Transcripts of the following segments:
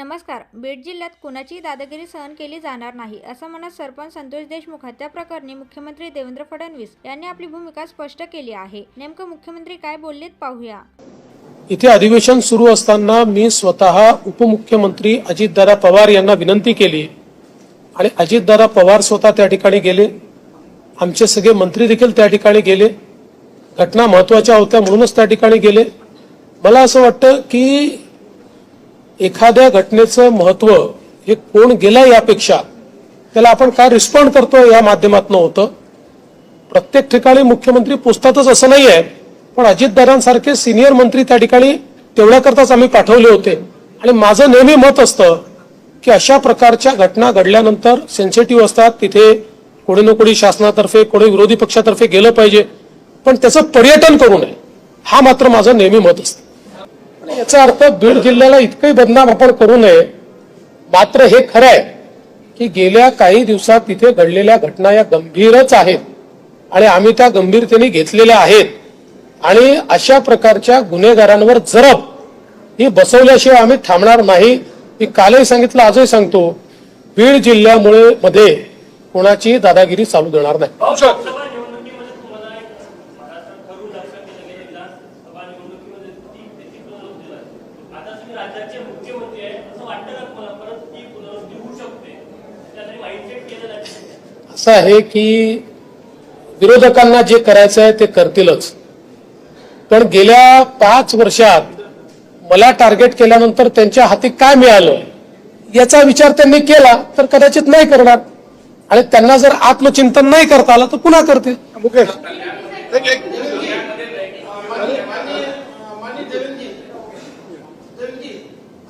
नमस्कार. बीड जिल्ह्यात कुणाचीही दादागिरी सहन केली जाणार नाही असं म्हणत सरपंच संतोष देशमुख हत्या प्रकरणी मुख्यमंत्री देवेंद्र फडणवीस यांनी आपली भूमिका स्पष्ट केली आहे. नेमकं मुख्यमंत्री काय बोललेत पाहूया. इथे अधिवेशन सुरू असताना मी स्वतः उपमुख्यमंत्री अजितदादा पवार यांना विनंती केली आणि अजितदादा पवार स्वतः त्या ठिकाणी गेले. आमचे सगळे मंत्री देखील त्या ठिकाणी गेले. घटना महत्त्वाच्या होत्या म्हणूनच त्या ठिकाणी गेले. मला असं वाटतं की एखाद्या घटनेचं महत्त्व हे कोण गेलं यापेक्षा त्याला आपण काय रिस्पॉन्ड करतो या माध्यमातून होतं? प्रत्येक ठिकाणी मुख्यमंत्री पोचतातच असं नाही आहे पण अजितदादांसारखे सिनियर मंत्री त्या ठिकाणी तेवढ्याकरताच आम्ही पाठवले होते. आणि माझं नेहमी मत असतं की अशा प्रकारच्या घटना घडल्यानंतर सेन्सिटिव्ह असतात तिथे कोणी ना कोणी शासनातर्फे कोणी विरोधी पक्षातर्फे गेलं पाहिजे. पण त्याचं पर्यटन करू नये हा मात्र माझं नेहमी मत असतं. याचा अर्थ बीड जिल्ह्याला इतकंही बदनाम आपण करू नये. मात्र हे खरं आहे की गेल्या काही दिवसात तिथे घडलेल्या घटना या गंभीरच आहेत आणि आम्ही त्या गंभीरतेने घेतलेल्या आहेत. आणि अशा प्रकारच्या गुन्हेगारांवर जरब ही बसवल्याशिवाय आम्ही थांबणार नाही. मी कालही सांगितलं आजही सांगतो बीड जिल्ह्यामुळे मध्ये कोणाची दादागिरी चालू देणार नाही. तुम्ही राज्याचे मुख्यमंत्री आहे असं वाटतं का तुम्हाला? परत ती पुनरुक्ती होऊ शकते. त्यासाठी माइंडसेट केलं जाते असं आहे की विरोधकांना जे करायचं आहे ते करतीलच. पण गेल्या पाच वर्षात मला टार्गेट केल्यानंतर त्यांच्या हाती काय मिळालं याचा विचार त्यांनी केला तर कदाचित नाही करणार. आणि त्यांना जर आत्मचिंतन नाही करता आलं तर पुन्हा करतील. मुकेश माननीय देवेंद्र जी देवेंद्र जी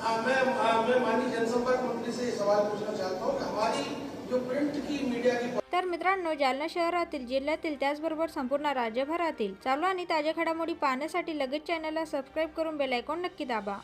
आ, मैं मैं माननीय जनसंपर्क मंत्री से सवाल पूछना चाहता हूँ हमारी जो प्रिंट की मीडिया की तर मित्रांनो जालना शहरातील जिल्ह्यातील त्याचबरोबर संपूर्ण राज्यभरातील चालू आणि ताज्या घडामोडी पाहण्यासाठी लगेच चॅनलला सबस्क्राईब करून बेल आयकॉन नक्की दाबा.